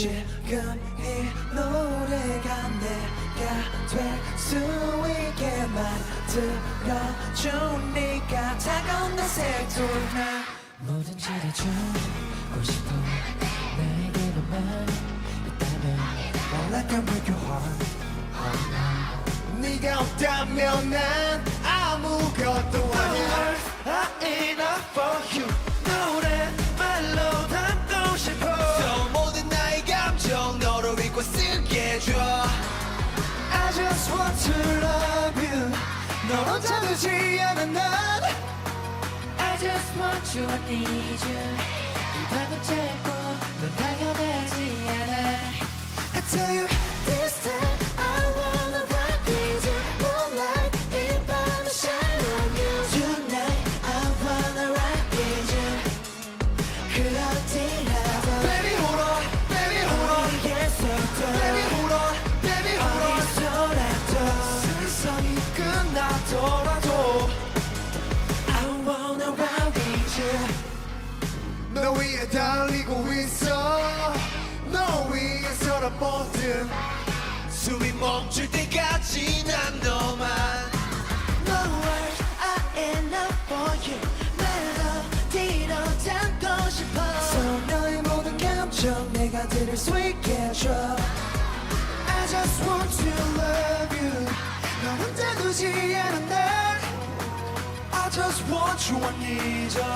지금 이 노래가 내가 될 수 있게 만들어준 네가 다가온 내 색도나. 뭐든지 다 주고 싶어 나에게로만 있다면 All I can break your heart 네가 없다면 난 아무것도 아니야 쓰게 해줘 I just want to love you 너 혼자 두지 않은 난 I just want you, I need you 이 밤은 짧 끝나더라도 I wanna with you. 너 위에 달리고 있어. 너 위에서라 뭐든 숨이 멈출 때까지 난너 just want you, I need you.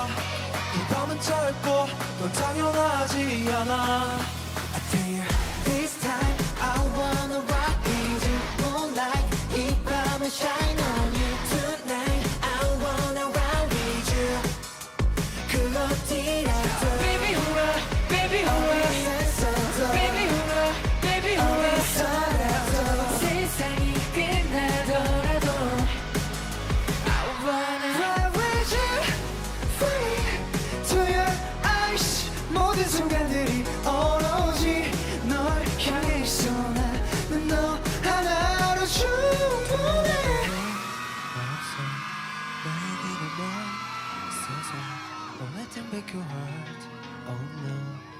이 밤은 짧고 넌 당연하지 않아. I tell 충분해 Break your heart, oh no.